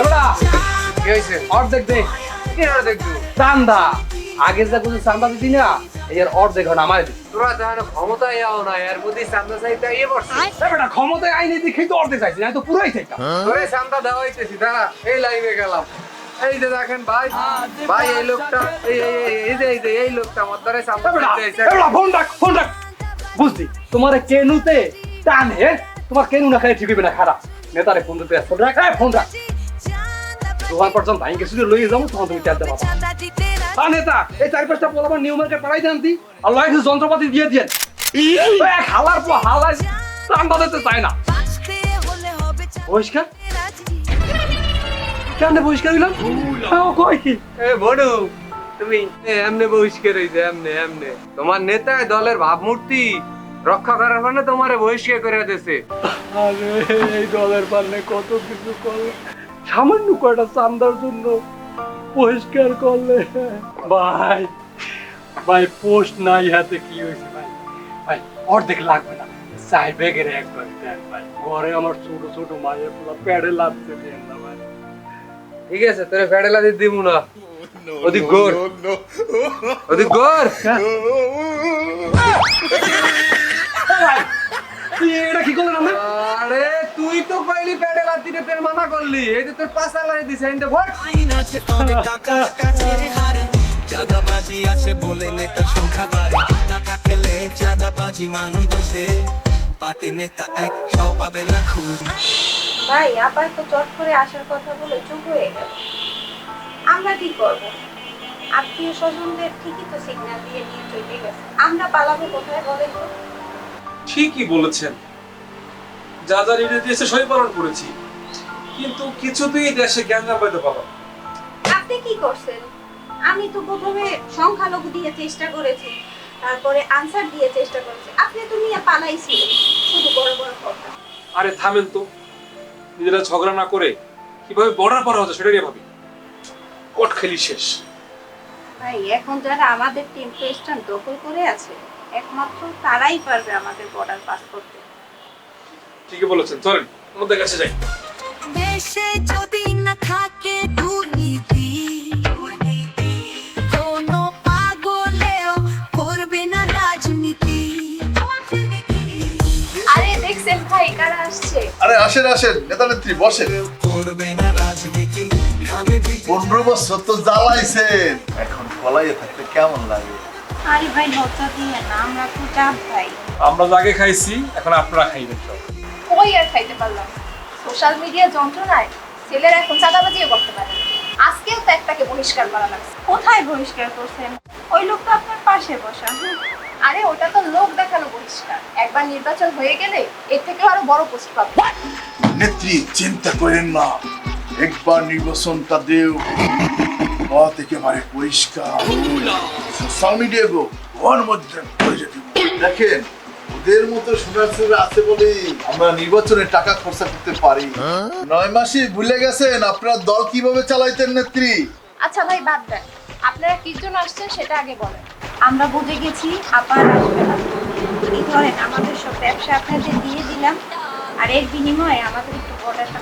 এবারা কি হয়েছে? অর্ধেক দে। কি আর দেখব চান্দা। আগে যা কিছু চান্দা দিতি না এর অর্ধেক হন আমার তোরা তো ক্ষমতায় যাও না এর মধ্যে চান্দা চাইতে ইয়ে করছে বেটা ক্ষমতায় আইনে দেখেই তো অর্ধেক চাইছি না তো পুরাই চাইতাম। তোরে চান্দা দেওয়া হইতেছি দাঁড়া এই লাইনে গেলাম। এই যে দেখেন ভাই ভাই এই লোকটা এই এই- এই- এই যে এই যে এই লোকটা আমার দ্বারা চান্দা এবারা চাইতে এসে এবারা ফোন রাখ ফোন রাখ। বুঝলি তোমার কেনুতে টানে তোমার কেনু না খাই ঠিক না খারাপ। নেতারে ফোন দিতে ফোন রাখ ফোন রাখ। দোকান পর্যন্ত ভাইকে শুধু লইয়ে যাব তখন তুমি চার দেবা। তা নেতা এই চার পাঁচটা পোলাবার নিউ মার্কেট পাড়াই দেন দি। আর লয় কিছু যন্ত্রপাতি দিয়ে দিয়েন এক হালার পর চায় না। বহিষ্কার? কেন বহিষ্কার দিলাম হ্যাঁ, ও কই? কি এ বড়ু তুমি এ, এমনে বহিষ্কার হইছে এমনে এমনে। তোমার নেতায় দলের ভাবমূর্তি রক্ষা করার জন্য তোমারে বহিষ্কার করে দিয়েছে আরে এই দলের পারলে কত কিছু করলে সামান্য কয়টা চান্দার জন্য পরিষ্কার করলে? ভাই ভাই পোস্ট নাই হাতে কি হয়েছে ভাই? ভাই অর্ধেক লাগবে না। চাই ব্যাগের একবার দেন ভাই। ঘরে আমার ছোট ছোট মায়ের পুরো প্যাডে দেন না ভাই। ঠিক আছে তোরে ফেডেলা দিয়ে দিব না। ওদিক গোর ওদিক গোর তুই এটা কি করলেন আমরা আরে তুই তো কইলি মানা করলি এই যে তোর পাশা লাই দিছে এন্ড ভোট। আছে অনেক টাকা কাছে হারে। চাঁদাবাজি আছে বলে নেতা সংখ্যা বাড়ে। টাকা চাঁদাবাজি মানুষ বসে। পার্টি নেতা এক সব পাবে না খুব ভাই আবার তো চট করে আসার কথা বলে চুপ হয়ে গেল। আমরা কি করব? আত্মীয় স্বজনদের ঠিকই তো সিগন্যাল দিয়ে নিয়ে চলে গেছে। আমরা পালাবো কোথায় বলেন ঠিকই বলেছেন। যা যা নির্দেশ দিয়েছে সই পালন করেছি। কিন্তু কিছুতেই দেশে জ্ঞান পাইতে পারলাম আপনি কি করছেন? আমি তো প্রথমে সংখ্যালঘু দিয়ে চেষ্টা করেছি তারপরে আনসার দিয়ে চেষ্টা করেছি। আপনি তো নিয়ে পালাইছিলেন শুধু বড় বড় কথা। আরে থামেন তো। নিজেরা ঝগড়া না করে কীভাবে বর্ডার পার হচ্ছে সেটা নিয়ে ভাবি। কট খেলি শেষ। ভাই এখন যারা আমাদের টিম স্ট্যান্ড দখল করে আছে একমাত্র তারাই পারবে আমাদের বর্ডার পাস করতে। ঠিকই বলেছেন চলেন আমাদের কাছে যাই। দেশে যদি না থাকে দুর্নীতি কোনো পাগলেও করবে না রাজনীতি। আরে দেখছেন ভাই কারা আসছে? আরে আসেন আসেন নেতা নেত্রী বসেন। করবে না রাজনীতি পনেরো বছর তো জ্বালাইছেন। এখন কলাইয়ে থাকতে কেমন লাগে? আরে ভাই লজ্জা দিয়ে না আমরা তো চাপ ভাই। আমরা যাকে খাইছি এখন আপনারা খাইবেন সব। কই আর খাইতে পারলাম সোশ্যাল মিডিয়া যন্ত্রণায় ছেলেরা এখন চাঁদাবাজিও করতে পারে না। আজকেও তো একটাকে বহিষ্কার করা লাগছে। কোথায় বহিষ্কার করছেন? ওই লোক তো আপনার পাশে বসা আরে ওটা তো লোক দেখানো বহিষ্কার। একবার নির্বাচন হয়ে গেলে এর থেকেও আরও বড় পোস্ট পাবে। নেত্রী চিন্তা করেন না। একবার নির্বাচনটা দেও। পথ একেবারে পরিষ্কার সোশ্যাল মিডিয়া গো ওর মধ্যে দেখেন ওদের মতো সোনার আছে আমরা নির্বাচনে টাকা খরচা করতে পারি। নয় মাসে ভুলে গেছেন আপনার দল কীভাবে চালাইতেন নেত্রী? আচ্ছা ভাই বাদ দেন। আপনারা কি জন্য আসছেন সেটা আগে বলেন। আমরা বুঝে গেছি আবার আসবে না। এই ধরেন আমাদের সব ব্যবসা আপনাদের দিয়ে দিলাম আর এর বিনিময়ে আমাদের একটু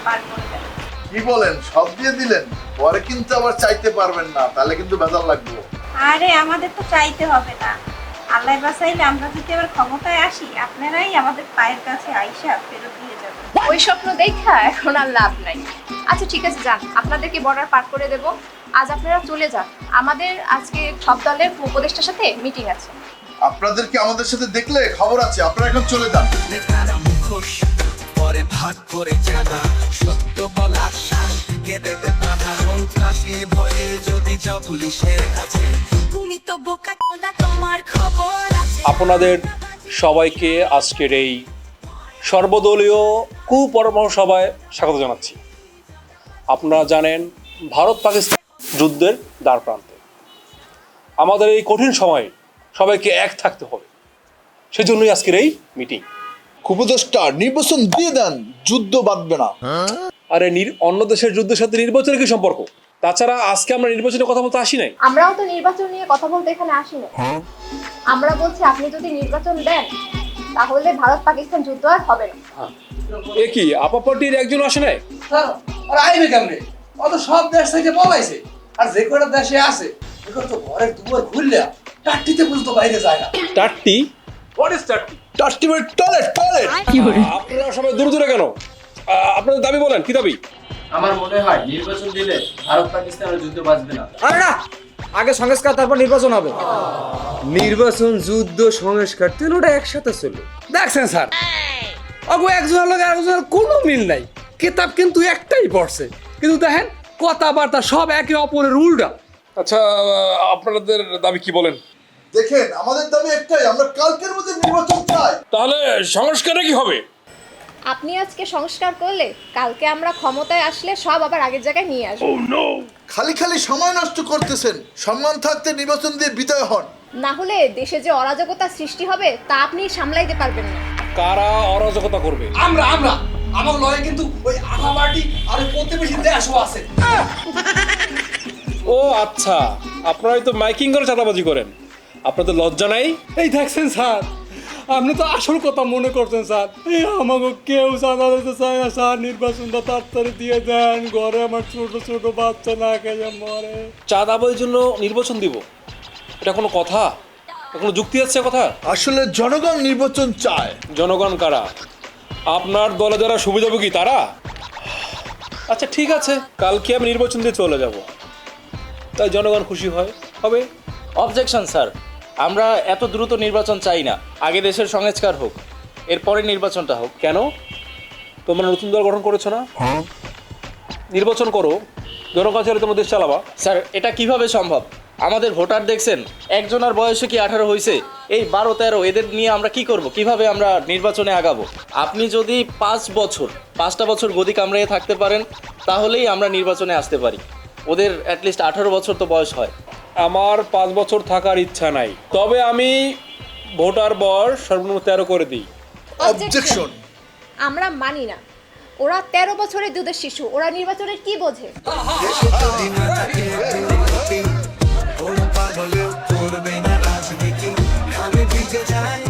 পার করে দেন। কি বলেন সব দিয়ে দিলেন? পরে কিন্তু আবার চাইতে পারবেন না তাহলে কিন্তু বেজার লাগবে। আরে আমাদের তো চাইতে হবে না। আল্লাহ বাসাইলে আমরা যদি আবার ক্ষমতায় আসি আপনারাই আমাদের পায়ের কাছে আইসা ফেরত দিয়ে যাবেন। ওই স্বপ্ন দেখা এখন আর লাভ নাই। আচ্ছা ঠিক আছে যান। আপনাদেরকে বর্ডার পার করে দেব। আজ আপনারা চলে যান। আমাদের আজকে সব দলের উপদেষ্টার সাথে মিটিং আছে। আপনাদেরকে আমাদের সাথে দেখলে খবর আছে আপনারা এখন চলে যান। মুখোশ পরে ভাগ করে চাঁদা। সত্য বলা বাধা। সন্ত্রাসী ভয়ে যদি যাও পুলিশের কাছে আপনাদের সবাইকে আজকের এই সর্বদলীয় কুপরামর্শ সভায় স্বাগত জানাচ্ছি। আপনারা জানেন ভারত পাকিস্তান যুদ্ধের দ্বার প্রান্তে। আমাদের এই কঠিন সময়ে সবাইকে এক থাকতে হবে। সেজন্যই আজকের এই মিটিং। উপদেষ্টা নির্বাচন দিয়ে দেন যুদ্ধ বাঁধবে না। আরে অন্য দেশের যুদ্ধের সাথে নির্বাচনের কি সম্পর্ক? তাছাড়া আজকে আমরা নির্বাচনের কথা বলতে আসি নাই? আমরাও তো নির্বাচন নিয়ে কথা বলতে এখানে আসিনি আমরা বলছি আপনি যদি নির্বাচন দেন তাহলে ভারত পাকিস্তান যুদ্ধ আর হবে না। এ কি আপা পার্টির একজন আসে নাই? আর আইবে কেমনে? অত সব দেশ থেকে পলাইছে। আর যে কটা দেশে আছে এগুলো তো ঘরের দুয়ার খুললে টাট্টিতে পর্যন্ত বাইরে যায় না। টাট্টি? হোয়াট ইজ টাট্টি? টাস্টি টয়লেট টয়লেট আপনারা সবাই দূরে দূরে কেন? আপনাদের দাবি বলেন কি দাবি? আমার মনে হয় নির্বাচন দিলে ভারত পাকিস্তানের যুদ্ধ বাঁচবে না। আরে না আগে সংস্কার তারপর নির্বাচন হবে। নির্বাচন যুদ্ধ সংস্কার তিনটা একসাথে চলে দেখছেন স্যার? অগো একজনের লগে একজনের কোনো মিল নাই। কিতাব কিন্তু একটাই পড়ছে। কিন্তু দেখেন কথাবার্তা সব একে অপরের উল্টা। আচ্ছা আপনাদের দাবি কি বলেন? দেখেন আমাদের দাবি একটাই আমরা কালকের মধ্যে নির্বাচন চাই। তাহলে সংস্কারে কি হবে? আপনি আজকে সংস্কার করলে কালকে আমরা ক্ষমতায় আসলে সব আবার আগের জায়গায় নিয়ে আসব। খালি খালি সময় নষ্ট করতেছেন। সম্মান থাকতে নির্বাচন দিয়ে বিদায় হন। না হলে দেশে যে অরাজকতা সৃষ্টি হবে তা আপনি সামলাইতে পারবেন না। কারা অরাজকতা করবে? আমরা আমরা! আমার লয়ে কিন্তু ওই আঠাবাটি আর প্রতিবেশী দেশও আছে। ও আচ্ছা। আপনারাই তো মাইকিং করে চাঁদাবাজি করেন। আপনাদের লজ্জা নাই? এই দেখছেন স্যার। আপনি তো আসল কথা মনে করছেন স্যার। এই আমাকে কেউ জানা দিতে চায় না স্যার। নির্বাচনটা তাড়াতাড়ি দিয়ে দেন। ঘরে আমার ছোট ছোট বাচ্চা না খেয়ে মরে। চাঁদাবাজির জন্য নির্বাচন দিব। এটা কোনো কথা? কোনো যুক্তি আছে কথা আসলে জনগণ নির্বাচন চায়। জনগণ কারা? আপনার দলে যারা সুবিধাভোগী তারা? আচ্ছা ঠিক আছে। কালকে আমি নির্বাচন দিয়ে চলে যাব। তাই জনগণ খুশি হয়। হবে? অবজেকশন স্যার আমরা এত দ্রুত নির্বাচন চাই না। আগে দেশের সংস্কার হোক এরপরে নির্বাচনটা হোক। কেন? তোমরা নতুন দল গঠন করেছ না? নির্বাচন করো জনগণ ছেড়ে তোমার দেশ চালাবা। স্যার এটা কীভাবে সম্ভব? আমাদের ভোটার দেখছেন একজনের বয়সে কি আঠারো হয়েছে এই বারো তেরো এদের নিয়ে আমরা কি করব? কীভাবে আমরা নির্বাচনে আগাবো? আপনি যদি পাঁচ বছর পাঁচটা বছর গদি কামড়িয়ে থাকতে পারেন তাহলেই আমরা নির্বাচনে আসতে পারি। ওদের অ্যাটলিস্ট আঠারো বছর তো বয়স হয়। আমার পাঁচ বছর থাকার ইচ্ছা নাই। তবে আমি ভোটার বয়স সর্বনিম্ন তেরো করে দিই। অবজেকশন আমরা মানি না। ওরা তেরো বছরের দুধের শিশু ওরা নির্বাচনের কি বোঝে? করবে না রাজনীতি। আমি ভিজে যাই।